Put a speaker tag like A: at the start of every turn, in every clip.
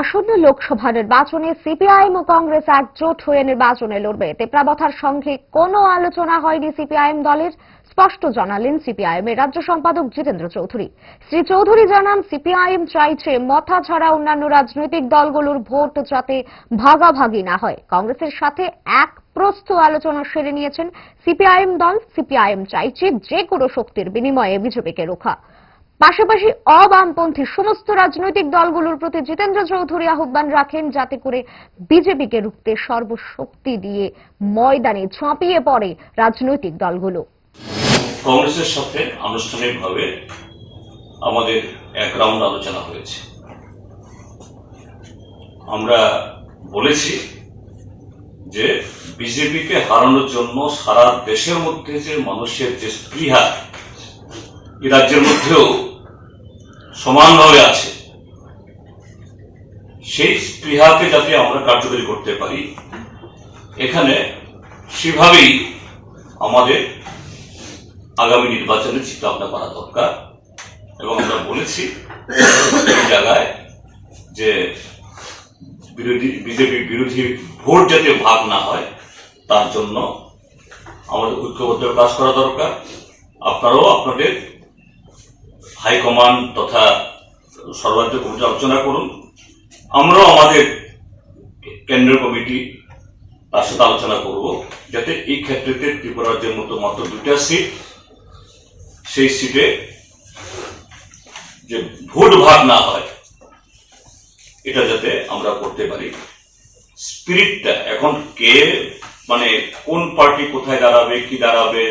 A: আসন্ন লোকসভা নির্বাচনে সিপিআইএম ও কংগ্রেস একজোট হয়ে নির্বাচনে লড়বে। তেপ্রাবথার সঙ্গে কোনো আলোচনা হয়নি সিপিআইএম দলের, স্পষ্ট জানালেন সিপিআইএম এর রাজ্য সম্পাদক জিতেন্দ্র চৌধুরী। শ্রী চৌধুরী জানান, সিপিআইএম চাইছে মথা ছাড়া অন্যান্য রাজনৈতিক দলগুলোর ভোট যাতে ভাগাভাগি না হয়। কংগ্রেসের সাথে এক প্রস্থ আলোচনা সেরে নিয়েছেন সিপিআইএম দল। সিপিআইএম চাইছে যে কোনো শক্তির বিনিময়ে বিজেপিকে রোখা। পাশাপাশি অবামপন্থী সমস্ত রাজনৈতিক দলগুলোর প্রতি জিতেন্দ্র চৌধুরী আহ্বান রাখেন যাতে করে বিজেপিকে রুখতে সর্বশক্তি দিয়ে ময়দানে ঝাঁপিয়ে পড়ে রাজনৈতিক দলগুলো।
B: কংগ্রেসের সাথে আনুষ্ঠানিকভাবে আমাদের এক রাউন্ড আলোচনা হয়েছে। আমরা বলেছি যে বিজেপিকে হারানোর জন্য সারা দেশের মধ্যে যে মানুষের যে স্পৃহা, এই রাজ্যের মধ্যেও সমানভাবে আছে। সেই স্পৃহাকে যাতে আমরা কার্যকরী করতে পারি, এখানে সেভাবেই আমাদের আগামী নির্বাচনে চিন্তা ভাবনা করা দরকার। এবং আমরা বলেছি জায়গায় যে বিরোধী, বিজেপি বিরোধী ভোট যাতে ভাগ না হয়, তার জন্য আমাদের ঐক্যবদ্ধ কাজ করা দরকার। আপনারাও আপনাদের হাইকমান্ড তথা সর্বাধিক কমিটি আলোচনা করুন। আমরাও আমাদের কেন্দ্রীয় কমিটি তার সাথে আলোচনা করব, যাতে এই ক্ষেত্রে ত্রিপুরা রাজ্যের মতো মাত্র দুইটা সিট সেই সিটে যে ভোট ভাগ না হয়, এটা যাতে আমরা করতে পারি। স্পিরিটটা এখন কে মানে কোন পার্টি কোথায় দাঁড়াবে, কি দাঁড়াবে,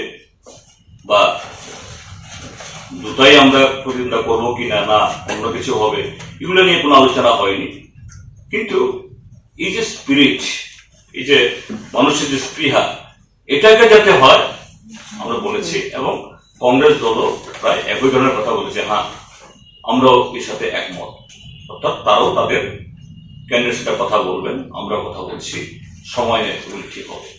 B: বা দুটাই আমরা প্রতিদ্বন্দ্বিতা করব কি না না, অন্য কিছু হবে। এগুলো নিয়ে কোনো আলোচনা হয়নি। কিন্তু এই যে স্পিরিট এই যে মানুষের যে স্পৃহা, এটাকে যাতে হয়, আমরা বলেছি। এবং কংগ্রেস দলও প্রায় একই ধরনের কথা বলেছে হ্যাঁ আমরাও এর সাথে একমত। অর্থাৎ তারাও তাদের সাথে কথা বলবেন আমরা কথা বলছি। সময় এগুলি ঠিক হবে।